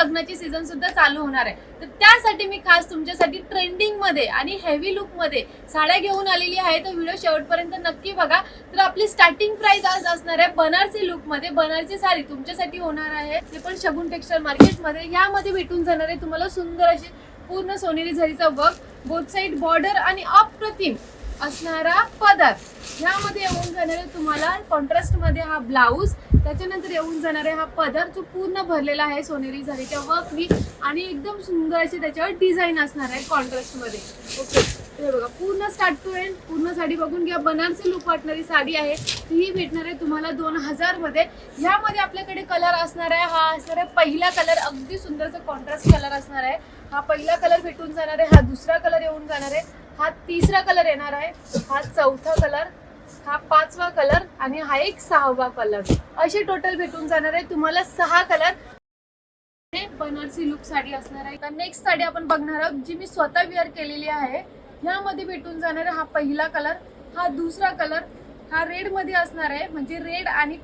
लग्नाची सीझनसुद्धा चालू होणार आहे. तर त्यासाठी मी खास तुमच्यासाठी ट्रेंडिंगमध्ये आणि हेवी लुकमध्ये साड्या घेऊन आलेली आहे. तर व्हिडिओ शेवटपर्यंत नक्की बघा. तर आपली स्टार्टिंग प्राइस आज असणार आहे बनारसी लुकमध्ये. बनारसी साडी तुमच्यासाठी होणार आहे. ते पण शगुन टेक्स्टाईल मार्केटमध्ये यामध्ये भेटून जाणार आहे तुम्हाला सुंदर अशी पूर्ण सोनेरी झरीचा वर्क बोथ साईड बॉर्डर आणि अप्रतिम असणारा पदर ह्यामध्ये येऊन जाणारे तुम्हाला कॉन्ट्रास्टमध्ये हा ब्लाऊज त्याच्यानंतर येऊन जाणार आहे हा पदर जो पूर्ण भरलेला आहे सोनेरी झरीच्या वर्कनी आणि एकदम सुंदर अशी त्याच्यावर डिझाईन असणार आहे कॉन्ट्रास्टमध्ये. ओके हे बघा पूर्ण स्टार्ट टू एंड पूर्ण साडी बघून घ्या. बनारसी लुक वाटणारी साडी आहे. ही भेटणार आहे तुम्हाला दोन हजारमध्ये. ह्यामध्ये आपल्याकडे कलर असणार आहे हा असणार आहे पहिला कलर अगदी सुंदरचा कॉन्ट्रास्ट कलर असणार आहे. हा पहिला कलर भेटून जाणार आहे हा दुसरा कलर येऊन जाणार आहे. हा तिसरा कलर येणार आहे. हा चौथा कलर हा पाचवा कलर आणि हा एक सहावा कलर. असे टोटल भेटून जाणार आहे. तुम्हाला सहा कलर. हे बनारसी लुक साडी असणार आहे. तर नेक्स्ट साडी आपण बघणार आहोत जी मी स्वतः वेअर केलेली आहे. ह्यामध्ये भेटून जाणार आहे हा पहिला कलर हा दुसरा कलर हा रेडमध्ये असणार आहे. म्हणजे रेड आणि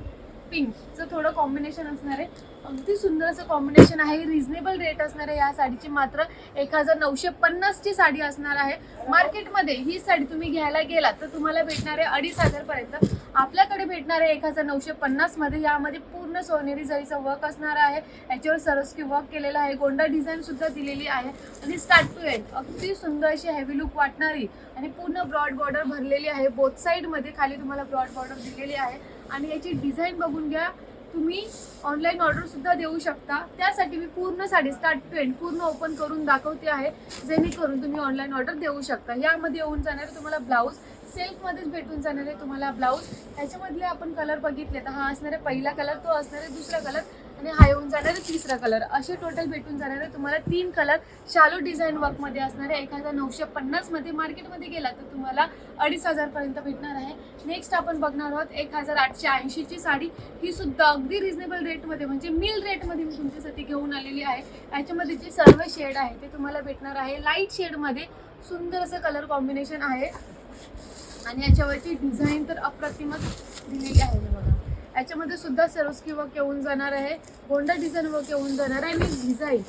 पिंकचं थोडं कॉम्बिनेशन असणार आहे. अगदी सुंदर असं कॉम्बिनेशन आहे. रिझनेबल रेट असणार आहे या साडीची. मात्र एक हजार नऊशे पन्नासची साडी असणार आहे. मार्केटमध्ये ही साडी तुम्ही घ्यायला गेलात तर तुम्हाला भेटणार आहे अडीच हजारपर्यंत. आपल्याकडे भेटणार आहे एक हजार नऊशे पन्नासमध्ये यामध्ये पूर्ण सोनेरी जरीचा वर्क असणार आहे. याच्यावर सरस्की वर्क केलेलं आहे. गोंडा डिझाईनसुद्धा दिलेली आहे. आणि स्टार्ट टू एंड अगदी सुंदर अशी हेवी लुक वाटणारी आणि पूर्ण ब्रॉड बॉर्डर भरलेली आहे. बोथ साईडमध्ये खाली तुम्हाला ब्रॉड बॉर्डर दिलेली आहे. आणि याची डिझाईन बघून घ्या. तुम्ही ऑनलाईन ऑर्डर सुद्धा देऊ शकता. त्यासाठी मी पूर्ण साडी स्टार्ट पेंट पूर्ण ओपन करून दाखवते आहे जेणेकरून तुम्ही ऑनलाईन ऑर्डर देऊ शकता. यामध्ये येऊन जाणारे तुम्हाला ब्लाऊज सेल्फमध्येच भेटून जाणार आहे तुम्हाला ब्लाऊज ह्याच्यामधले आपण कलर बघितले तर हा असणार आहे पहिला कलर तो असणार आहे दुसरा कलर आणि हा येऊन जाणार आहे तिसरा कलर असे टोटल भेटून जाणार आहे. तुम्हाला तीन कलर शालू डिझाईन वर्कमध्ये असणार आहे. एक हजार नऊशे पन्नासमध्ये मार्केटमध्ये गेला तर तुम्हाला अडीच हजारपर्यंत भेटणार आहे. नेक्स्ट आपण बघणार आहोत एक हजार आठशे ऐंशीची साडी. ही सुद्धा अगदी रिझनेबल रेटमध्ये म्हणजे मिल रेटमध्ये मी तुमच्यासाठी घेऊन आलेली आहे. याच्यामध्ये जे सर्व शेड आहे ते तुम्हाला भेटणार आहे. लाइट शेडमध्ये सुंदर असं कलर कॉम्बिनेशन आहे. आणि याच्यावरची डिझाईन तर अप्रतिमच दिलेली आहे बघा. याच्यामध्ये सुद्धा सरोस्की वर्क येऊन जाणार आहे गोंडा डिझाईन वर्क येऊन जाणार आहे आणि डिझाईन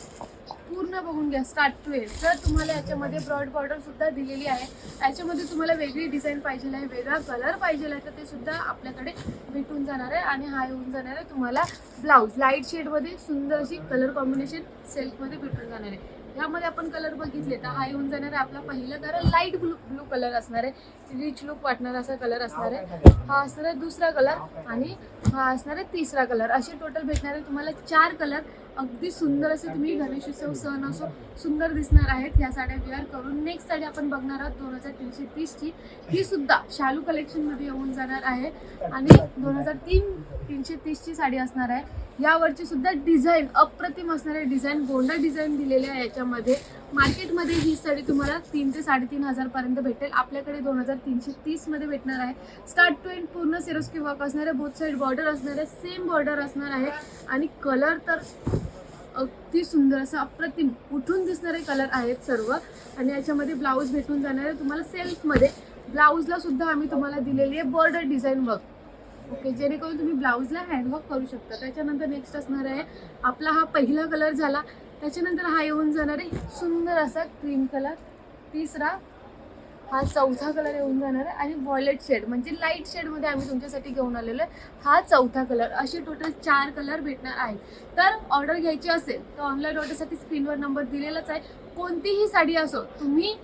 पूर्ण बघून घ्या स्टार्ट टू एंड तर तुम्हाला याच्यामध्ये ब्रॉड बॉर्डर सुद्धा दिलेली आहे याच्यामध्ये तुम्हाला वेगळी डिझाईन पाहिजे आहे वेगळा कलर पाहिजे आहे तर ते सुद्धा आपल्याकडे भेटून जाणार आहे आणि हा येऊन जाणार आहे तुम्हाला ब्लाऊज लाइट शेडमध्ये सुंदर अशी कलर कॉम्बिनेशन सेल्फमध्ये भेटून जाणार आहे. ह्यामध्ये आपण कलर बघितले तर हा येऊन जाणार आहे आपला पहिला colour light blue blue colour असणार आहे. रिच लुक वाटणार असा कलर असणार आहे. हा असणार आहे दुसरा कलर आणि हा असणार आहे तिसरा कलर असे टोटल भेटणार आहे तुम्हाला चार कलर अगदी सुंदर असे तुम्ही गणेशोत्सव सण असो सुंदर दिसणार आहेत. ह्या साड्या वेअर करून नेक्स्ट साडी आपण बघणार आहोत दोन हजार तीनशे तीसची ही सुद्धा शालू कलेक्शनमध्ये येऊन जाणार आहे. आणि दोन हजार तीन तीनशे तीसची साडी असणार आहे. यावरची सुद्धा डिझाईन अप्रतिम असणारे डिझाईन गोंडा डिझाईन दिलेली आहे याच्यामध्ये. मार्केटमध्ये ही साडी तुम्हाला तीन ते साडेतीन हजारपर्यंत भेटेल. आपल्याकडे दोन हजार तीनशे तीसमध्ये भेटणार आहे. स्टार्ट टू एंड पूर्ण सिरोस्की वर्क असणार आहे बोथ साईड बॉर्डर असणार आहे सेम बॉर्डर असणार आहे. आणि कलर तर अगदी सुंदर असं अप्रतिम उठून दिसणारे कलर आहेत सर्व. आणि याच्यामध्ये ब्लाऊज भेटून जाणार आहे तुम्हाला सेल्फमध्ये ब्लाऊजला सुद्धा आम्ही तुम्हाला दिलेली आहे बॉर्डर डिझाईन वर्क ओके जेणेकरून तुम्ही ब्लाऊजला हँडवर्क करू शकता. त्याच्यानंतर नेक्स्ट असणार आहे आपला हा पहिला कलर झाला. त्याच्यानंतर हा येऊन जाणार आहे सुंदर असा क्रीम कलर तिसरा हा चौथा कलर येऊन जाणार आहे आणि व्हॉलेट शेड म्हणजे लाइट शेडमध्ये आम्ही तुमच्यासाठी घेऊन आलेलो आहे. हा चौथा कलर असे टोटल चार कलर भेटणार आहेत तर ऑर्डर घ्यायची असेल तर ऑनलाईन ऑर्डरसाठी स्क्रीनवर नंबर दिलेलाच आहे. कोणतीही साडी असो तुम्ही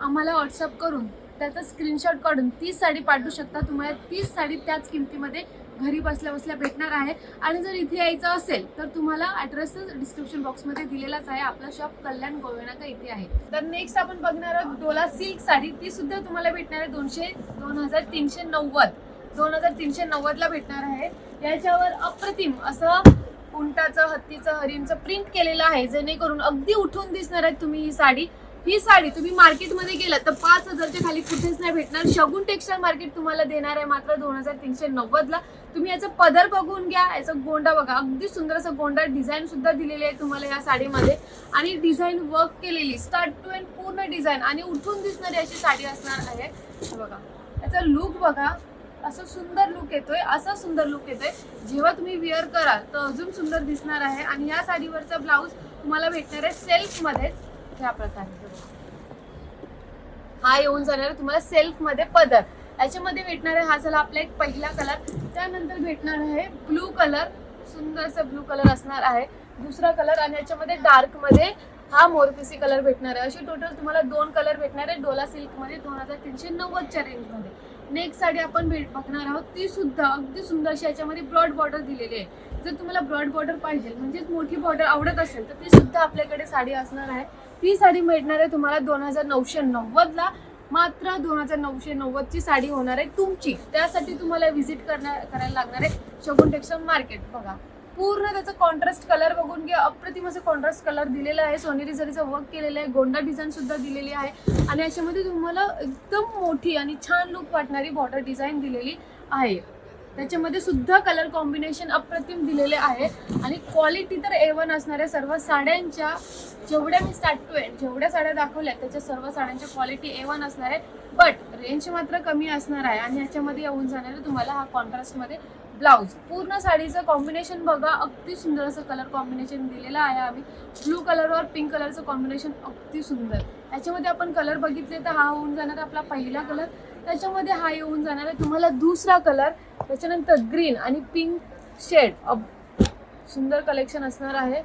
आम्हाला व्हॉट्सअप करून त्याचा स्क्रीनशॉट काढून तीच साडी पाठवू शकता. तुम्हाला तीच साडी त्याच किमतीमध्ये घरी बसल्या बसल्या भेटणार आहे. आणि जर इथे यायचं असेल तर तुम्हाला ॲड्रेसच डिस्क्रिप्शन बॉक्समध्ये दिलेलाच आहे. आपला शॉप कल्याण गोवेनाका इथे आहे. तर नेक्स्ट आपण बघणार आहोत डोला सिल्क साडी. ती सुद्धा तुम्हाला भेटणार आहे दोनशे दोन हजार तीनशे नव्वद. दोन हजार तीनशे नव्वदला भेटणार आहे. याच्यावर अप्रतिम असं उंटाचं हत्तीचं हरिणचं प्रिंट केलेलं आहे. जेणेकरून अगदी उठून दिसणार आहे तुम्ही ही साडी. ही साडी तुम्ही मार्केटमध्ये गेलात तर पाच हजारच्या खाली कुठेच नाही भेटणार. शगुन टेक्स्टाईल मार्केट तुम्हाला देणार आहे मात्र दोन हजार तीनशे नव्वदला. तुम्ही याचा पदर बघून घ्या. याचा गोंडा बघा. अगदी सुंदर असा गोंडा डिझाईन सुद्धा दिलेली आहे तुम्हाला या साडीमध्ये. आणि डिझाईन वर्क केलेली स्टार्ट टू एंड पूर्ण डिझाईन आणि उठून दिसणारी अशी साडी असणार आहे. हे बघा. याचा लुक बघा. असं सुंदर लुक येतोय. असा सुंदर लुक येतोय. जेव्हा तुम्ही वेअर कराल तर अजून सुंदर दिसणार आहे. आणि या साडीवरचा ब्लाऊज तुम्हाला भेटणार आहे सेल्फमध्येच ह्या प्रकारे. हा येऊन जाणार तुम्हाला सेल्फमध्ये पदर. याच्यामध्ये भेटणार आहे हा झाला आपला एक पहिला कलर त्यानंतर भेटणार आहे ब्लू कलर सुंदरसा ब्लू कलर असणार आहे. दुसरा कलर आणि याच्यामध्ये डार्कमध्ये हा मोरपिसी कलर भेटणार आहे. असे टोटल तुम्हाला दोन कलर भेटणार आहे डोला सिल्कमध्ये दोन हजार तीनशे नव्वदच्या रेंजमध्ये. नेक्स्ट साडी आपण भेट बघणार आहोत. ती सुद्धा अगदी सुंदर अशी याच्यामध्ये ब्रॉड बॉर्डर दिलेली आहे. जर तुम्हाला ब्रॉड बॉर्डर पाहिजे म्हणजेच मोठी बॉर्डर आवडत असेल तर ती सुद्धा आपल्याकडे साडी असणार आहे. ती साडी मिळणार आहे तुम्हाला दोन हजार नऊशे नव्वदला मात्र दोन हजार नऊशे नव्वदची साडी होणार आहे तुमची. त्यासाठी तुम्हाला व्हिजिट करणार करायला लागणार आहे शगुन टेक्सटाईल मार्केट. बघा पूर्ण त्याचा कॉन्ट्रास्ट कलर बघून घ्या. अप्रतिम असं कॉन्ट्रास्ट कलर दिलेला आहे. सोनेरी जरीचा वर्क केलेलं आहे. गोंडा डिझाईन सुद्धा दिलेली आहे. आणि याच्यामध्ये तुम्हाला एकदम मोठी आणि छान लुक वाटणारी बॉर्डर डिझाईन दिलेली आहे. त्याच्यामध्ये सुद्धा कलर कॉम्बिनेशन अप्रतिम दिलेले आहे. आणि क्वालिटी तर ए वन असणाऱ्या सर्व साड्यांच्या जेवढ्या मी स्टार्ट टू एंड जेवढ्या साड्या दाखवल्या त्याच्या सर्व साड्यांच्या क्वालिटी ए वन असणार आहे बट रेंज मात्र कमी असणार आहे आणि ह्याच्यामध्ये येऊन जाणार आहे तुम्हाला हा कॉन्ट्रास्टमध्ये ब्लाऊज पूर्ण साडीचं कॉम्बिनेशन बघा अगदी सुंदर असं कलर कॉम्बिनेशन दिलेलं आहे आम्ही. ब्लू कलरवर पिंक कलरचं कॉम्बिनेशन अगदी सुंदर. याच्यामध्ये आपण कलर बघितले तर हा होऊन जाणार आपला पहिला कलर त्याच्यामध्ये हा येऊन जाणार आहे. तुम्हाला दुसरा कलर त्याच्यानंतर ग्रीन आणि पिंक शेड सुंदर कलेक्शन असणार आहे.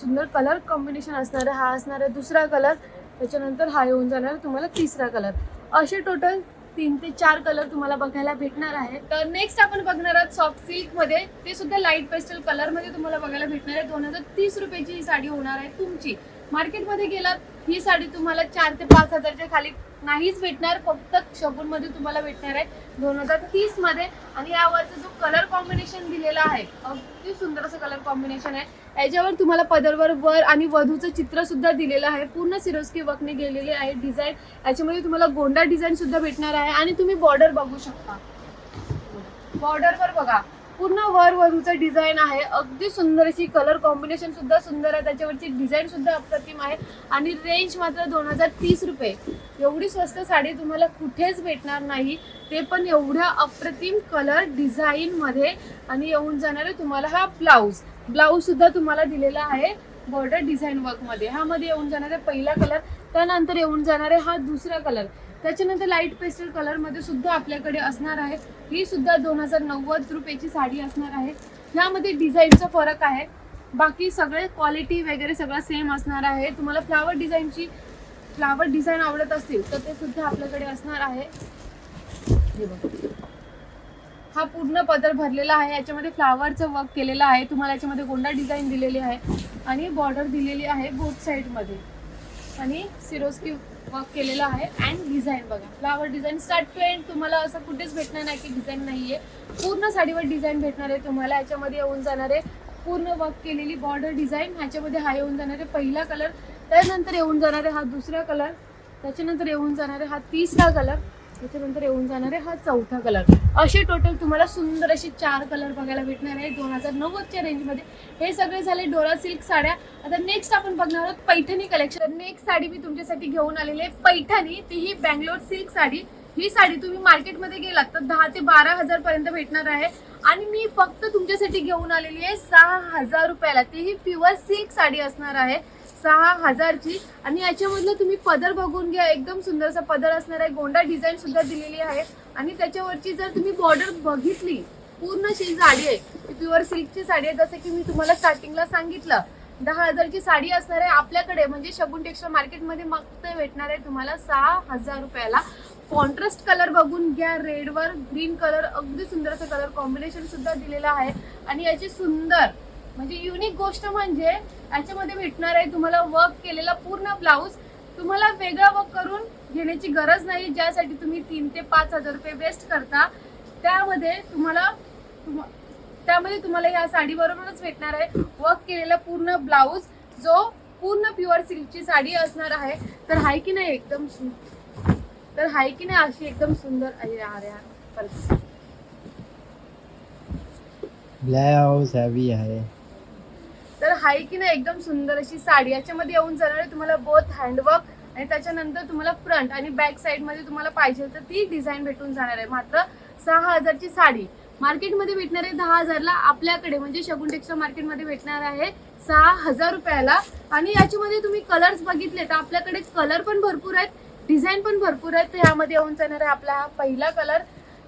सुंदर कलर कॉम्बिनेशन असणार आहे. हा असणार आहे दुसरा कलर त्याच्यानंतर हा येऊन जाणार आहे तुम्हाला तिसरा कलर असे टोटल तीन ते चार कलर तुम्हाला बघायला भेटणार आहे. तर नेक्स्ट आपण बघणार आहोत सॉफ्ट सिल्कमध्ये. ते सुद्धा लाइट पेस्टल कलरमध्ये तुम्हाला बघायला भेटणार आहे. दोन हजार तीस रुपयाची ही साडी होणार आहे तुमची. मार्केटमध्ये गेलात ही साडी तुम्हाला चार ते पाच हजारच्या खाली नाहीच भेटणार फक्त शगुनमध्ये तुम्हाला भेटणार आहे. दोन हजार तीसमध्ये. आणि यावरचा जो कलर कॉम्बिनेशन दिलेला आहे अगदी सुंदर असं कलर कॉम्बिनेशन आहे. याच्यावर तुम्हाला पदरवर वर आणि वधूचं चित्र सुद्धा दिलेलं आहे. पूर्ण सिरोस्की वर्कने गेलेले आहे डिझाईन याच्यामध्ये तुम्हाला गोंडा डिझाईन सुद्धा भेटणार आहे. आणि तुम्ही बॉर्डर बघू शकता. बॉर्डरवर बघा. पूर्ण वर वधूचं डिझाईन आहे. अगदी सुंदर अशी कलर कॉम्बिनेशन सुद्धा सुंदर आहे. त्याच्यावरची डिझाईन सुद्धा अप्रतिम आहे. आणि रेंज मात्र दोन हजार तीस रुपये. एवढी स्वस्त साडी तुम्हाला कुठेच भेटणार नाही. ते पण एवढ्या अप्रतिम कलर डिझाईनमध्ये आणि येऊन जाणारे तुम्हाला हा ब्लाऊज ब्लाऊज सुद्धा तुम्हाला दिलेला आहे बॉर्डर डिझाईन वर्कमध्ये मध्ये. येऊन जाणारे पहिला कलर त्यानंतर येऊन जाणारे हा दुसरा कलर त्याच्यानंतर लाइट पेस्टल कलरमध्ये सुद्धा आपल्याकडे असणार आहे. ही सुद्धा दोन हजार नव्वद रुपयाची साडी असणार आहे. ह्यामध्ये डिझाईनचा फरक आहे. बाकी सगळे क्वालिटी वगैरे सगळं सेम असणार आहे. तुम्हाला फ्लावर डिझाईनची फ्लावर डिझाईन आवडत असतील तर ते सुद्धा आपल्याकडे असणार आहे. हा पूर्ण पदर भरलेला आहे. याच्यामध्ये फ्लावरचं वर्क केलेलं आहे. तुम्हाला याच्यामध्ये गोंडा डिझाईन दिलेली आहे आणि बॉर्डर दिलेली आहे बोथ साईडमध्ये आणि सिरोस्की वर्क केलेलं आहे. अँड डिझाईन बघा. Flower design start to end तुम्हाला असं कुठेच भेटणार नाही की डिझाईन नाही आहे पूर्ण साडीवर डिझाईन भेटणार आहे तुम्हाला. याच्यामध्ये येऊन जाणार आहे पूर्ण वर्क केलेली बॉर्डर डिझाईन ह्याच्यामध्ये हा येऊन जाणार आहे पहिला कलर त्यानंतर येऊन जाणार आहे हा दुसरा कलर त्याच्यानंतर येऊन जाणार आहे हा तिसरा कलर त्याच्यानंतर येऊन जाणार आहे हा चौथा कलर असे टोटल तुम्हाला सुंदर असे चार कलर बघायला भेटणार आहे. दोन हजार नव्वदच्या रेंजमध्ये हे सगळे झाले डोरा सिल्क साड्या. आता नेक्स्ट आपण बघणार आहोत पैठणी कलेक्शन नेक्स्ट साडी मी तुमच्यासाठी घेऊन आलेली आहे. पैठणी ती ही बँगलोर सिल्क साडी. ही साडी तुम्ही मार्केटमध्ये गेलात तर दहा ते बारा हजार पर्यंत भेटणार आहे. आणि मी फक्त तुमच्यासाठी घेऊन आलेली आहे सहा हजार रुपयाला. ती ही प्युअर सिल्क साडी असणार आहे. सहा हजारची आणि याच्यामधलं तुम्ही पदर बघून घ्या. एकदम सुंदरसा पदर असणार आहे गोंडा डिझाईन सुद्धा दिलेली आहे. आणि त्याच्यावरची जर तुम्ही बॉर्डर बघितली पूर्ण शी साडी आहे. प्युअर सिल्कची साडी आहे. जसं की मी तुम्हाला स्टार्टिंगला सांगितलं दहा हजारची साडी असणार आहे आपल्याकडे. म्हणजे शगुन टेक्स्टाईल मार्केटमध्ये मग ते भेटणार आहे तुम्हाला सहा हजार रुपयाला. कॉन्ट्रास्ट कलर बघून घ्या. रेडवर ग्रीन कलर अगदी सुंदर असं कलर कॉम्बिनेशन सुद्धा दिलेलं आहे. आणि याची सुंदर म्हणजे युनिक गोष्ट म्हणजे याच्यामध्ये भेटणार आहे तुम्हाला वर्क केलेला पूर्ण ब्लाऊज तुम्हाला वेगळा वर्क करून घेण्याची गरज नाही ज्यासाठी तुम्ही तीन ते पाच हजार रुपये वेस्ट करता. त्यामध्ये तुम्हाला तुम- त्यामध्ये तुम्हाला ह्या साडीबरोबरच भेटणार आहे. वर्क केलेला पूर्ण ब्लाऊज जो पूर्ण प्युअर सिल्कची साडी असणार आहे. तर हाय की नाही एकदम तर हाय की नाही अशी एकदम सुंदर ब्लाऊज यार यार हॅवी आहे. आहे की नाही एकदम सुंदर अशी साडी. याच्यामध्ये येऊन जाणार आहे तुम्हाला बोथ हँडवर्क आणि त्याच्यानंतर तुम्हाला फ्रंट आणि बॅक साईडमध्ये तुम्हाला पाहिजे तर ती डिझाईन भेटून जाणार आहे. मात्र सहा हजारची साडी. मार्केटमध्ये भेटणार आहे दहा हजारला आपल्याकडे म्हणजे शगुन टेक्सटाईल मार्केटमध्ये भेटणार आहे सहा हजार रुपयाला. आणि याच्यामध्ये तुम्ही कलर्स बघितले तर आपल्याकडे कलर पण भरपूर आहेत डिझाईन पण भरपूर आहेत. तर ह्यामध्ये येऊन जाणार आहे आपला हा पहिला कलर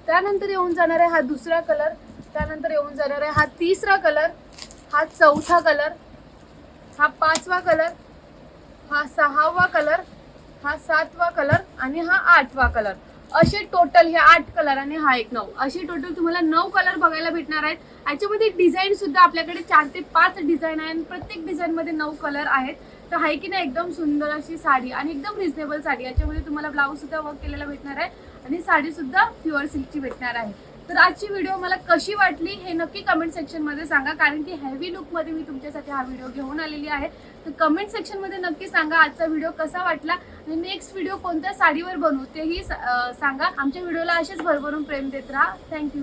त्यानंतर येऊन जाणार आहे हा दुसरा कलर त्यानंतर येऊन जाणार आहे हा तिसरा कलर हा चौथा कलर हा पाचवा कलर हा सहावा कलर हा सातवा कलर आणि हा आठवा कलर. असे टोटल हे आठ कलर आणि हा एक नऊ. असे टोटल तुम्हाला नऊ कलर बघायला भेटणार आहेत. याच्यामध्ये डिझाईन सुद्धा आपल्याकडे चार ते पाच डिझाईन आहे आणि प्रत्येक डिझाईनमध्ये नऊ कलर आहेत. तर आहे की नाही? एकदम सुंदर अशी साडी आणि एकदम रिझनेबल साडी. याच्यामध्ये तुम्हाला ब्लाऊज सुद्धा वर्क केलेला भेटणार आहे आणि साडी सुद्धा प्युअर सिल्कची भेटणार आहे. तर आजची व्हिडिओ मला कशी वाटली हे नक्की कमेंट सेक्शनमध्ये सांगा. कारण की हेवी लुकमध्ये मी तुमच्यासाठी हा व्हिडिओ घेऊन आलेली आहे. तर कमेंट सेक्शनमध्ये नक्की सांगा आजचा व्हिडिओ कसा वाटला आणि नेक्स्ट व्हिडिओ कोणत्या साडीवर बनवू तेही सांगा. आमच्या व्हिडिओला असेच भरभरून प्रेम देत राहा. थँक्यू